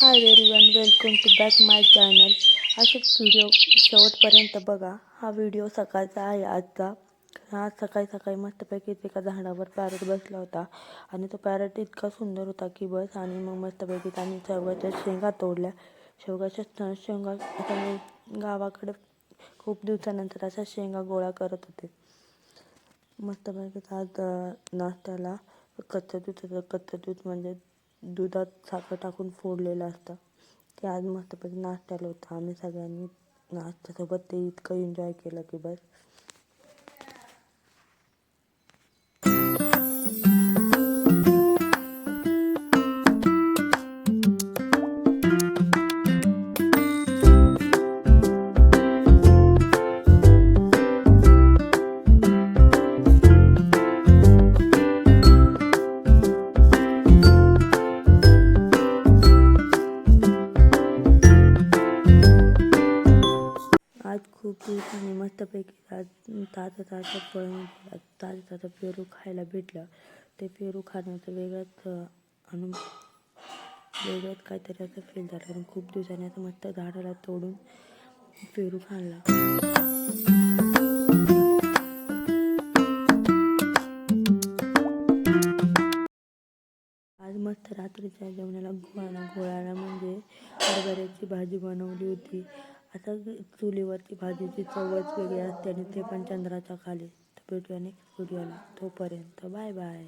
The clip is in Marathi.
Hi one welcome to back my channel असेच व्हिडिओ शेवटपर्यंत बघा. हा व्हिडिओ सकाळचा आहे आजचा. आज सकाळी सकाळी मस्तपैकी एका झाडावर पॅरट बसला होता. आणि तो पॅरट इतका सुंदर होता की बस. आणि मग मस्तपैकी त्याने शेवगाच्या शेंगा तोडल्या. शेवगाच्या शेंगा गावाकडे खूप दिवसानंतर अशा शेंगा गोळा करत होते. मस्तपैकी आज नाश्त्याला कच्चं दूध होतं. कच्चं दूध म्हणजे दुधात साखर टाकून फोडलेलं असतं. ते आज मस्तपैकी नाश्त्याला होतं. आम्ही सगळ्यांनी नाश्त्यासोबत ते इतकं एन्जॉय केलं की बस. खूप दिवसांनी मस्तपैकी ताज ताजं ताजं फळ ताजं ताजं पेरू खायला भेटलं. ते पेरू खाण्याचं वेगळंच अं, अनु वेगळंच काहीतरी असं फील झालं. कारण खूप दिवसांनी असं मस्त झाडाला तोडून पेरू खाल्ला. आज मस्त रात्रीच्या जेवणाला गोळाला गोळाला म्हणजे हरभऱ्याची भाजी बनवली होती. आता चुलीवरची भाजीची चवच वेगळी असते आणि ते पण चंद्राच्या खाली. तर भेटूया नेक्स्ट व्हिडिओला तोपर्यंत बाय बाय.